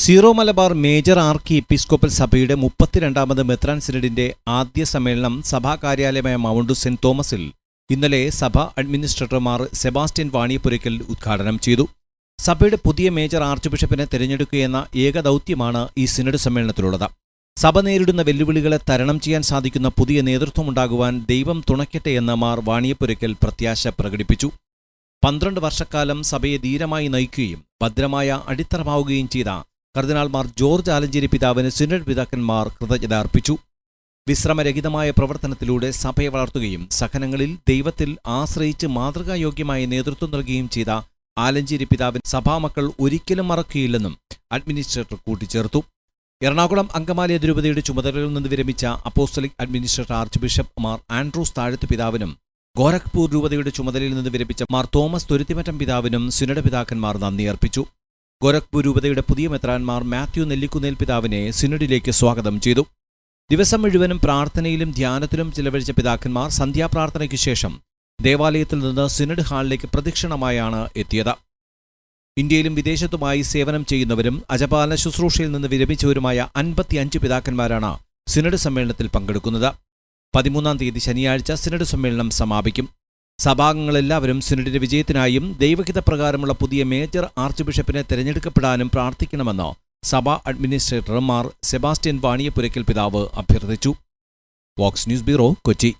Zero Malabar major archiepiscopal സഭയുടെ മുപ്പത്തിരണ്ടാമത് മെത്രാൻ സിനഡിന്റെ ആദ്യ സമ്മേളനം സഭാ കാര്യാലയമായ മൗണ്ട് സെന്റ് തോമസിൽ ഇന്നലെ സഭ അഡ്മിനിസ്ട്രേറ്റർമാർ സെബാസ്റ്റ്യൻ വാണിയപ്പുരയ്ക്കൽ ഉദ്ഘാടനം ചെയ്തു. സഭയുടെ പുതിയ മേജർ ആർച്ച് ബിഷപ്പിനെ തിരഞ്ഞെടുക്കുകയെന്ന ഏക ദൗത്യമാണ് ഈ സിനഡ് സമ്മേളനത്തിലുള്ളത്. സഭ നേരിടുന്ന വെല്ലുവിളികളെ തരണം ചെയ്യാൻ സാധിക്കുന്ന പുതിയ നേതൃത്വമുണ്ടാകുവാൻ ദൈവം തുണയ്ക്കട്ടെ എന്ന് മാർ വാണിയപ്പുരയ്ക്കൽ പ്രത്യാശ പ്രകടിപ്പിച്ചു. പന്ത്രണ്ട് വർഷക്കാലം സഭയെ ധീരമായി നയിക്കുകയും ഭദ്രമായ അടിത്തറമാവുകയും ചെയ്ത കർദിനാൾമാർ ജോർജ് ആലഞ്ചേരി പിതാവിന് സിനഡ് പിതാക്കന്മാർ കൃതജ്ഞത അർപ്പിച്ചു വിശ്രമരഹിതമായ പ്രവർത്തനത്തിലൂടെ സഭയെ വളർത്തുകയും സഹനങ്ങളിൽ ദൈവത്തിൽ ആശ്രയിച്ച് മാതൃകായോഗ്യമായ നേതൃത്വം നൽകുകയും ചെയ്ത ആലഞ്ചേരി പിതാവിൻ സഭാമക്കൾ ഒരിക്കലും മറക്കുകയില്ലെന്നും അഡ്മിനിസ്ട്രേറ്റർ കൂട്ടിച്ചേർത്തു. എറണാകുളം അങ്കമാലി അതിരൂപതയുടെ ചുമതലകളിൽ നിന്ന് വിരമിച്ച apostolic administrator archbishop Mar Andrews Thazhath പിതാവിനും ഗോരഖ്പൂർ രൂപതയുടെ ചുമതലയിൽ നിന്ന് വിരമിച്ച മാർ തോമസ് തുരുത്തിമറ്റം പിതാവിനും സുനട പിതാക്കന്മാർ നന്ദി അർപ്പിച്ചു ഗോരഖ്പൂർ രൂപതയുടെ പുതിയ മെത്രാൻമാർ മാത്യു നെല്ലിക്കുന്നേൽ പിതാവിനെ സിനഡിലേക്ക് സ്വാഗതം ചെയ്തു. ദിവസം മുഴുവനും പ്രാർത്ഥനയിലും ധ്യാനത്തിലും ചിലവഴിച്ച പിതാക്കന്മാർ സന്ധ്യാപ്രാർത്ഥനയ്ക്ക് ശേഷം ദേവാലയത്തിൽ നിന്ന് സിനഡ് ഹാളിലേക്ക് പ്രദക്ഷിണമായാണ് എത്തിയത്. ഇന്ത്യയിലും വിദേശത്തുമായി സേവനം ചെയ്യുന്നവരും അജപാല ശുശ്രൂഷയിൽ നിന്ന് വിരമിച്ചവരുമായ അൻപത്തിയഞ്ച് പിതാക്കന്മാരാണ് സിനഡ് സമ്മേളനത്തിൽ പങ്കെടുക്കുന്നത്. പതിമൂന്നാം തീയതി ശനിയാഴ്ച സിനഡ് സമ്മേളനം സമാപിക്കും. സഭാംഗങ്ങളെല്ലാവരും സിനഡിന്റെ വിജയത്തിനായും ദൈവഹിത പ്രകാരമുള്ള പുതിയ മേജർ ആർച്ച് ബിഷപ്പിനെ തെരഞ്ഞെടുക്കപ്പെടാനും പ്രാർത്ഥിക്കണമെന്ന് സഭാ അഡ്മിനിസ്ട്രേറ്റർ മാർ സെബാസ്റ്റ്യൻ വാണിയപുരയ്ക്കൽ പിതാവ് അഭ്യർത്ഥിച്ചു. Vox news bureau Kochi.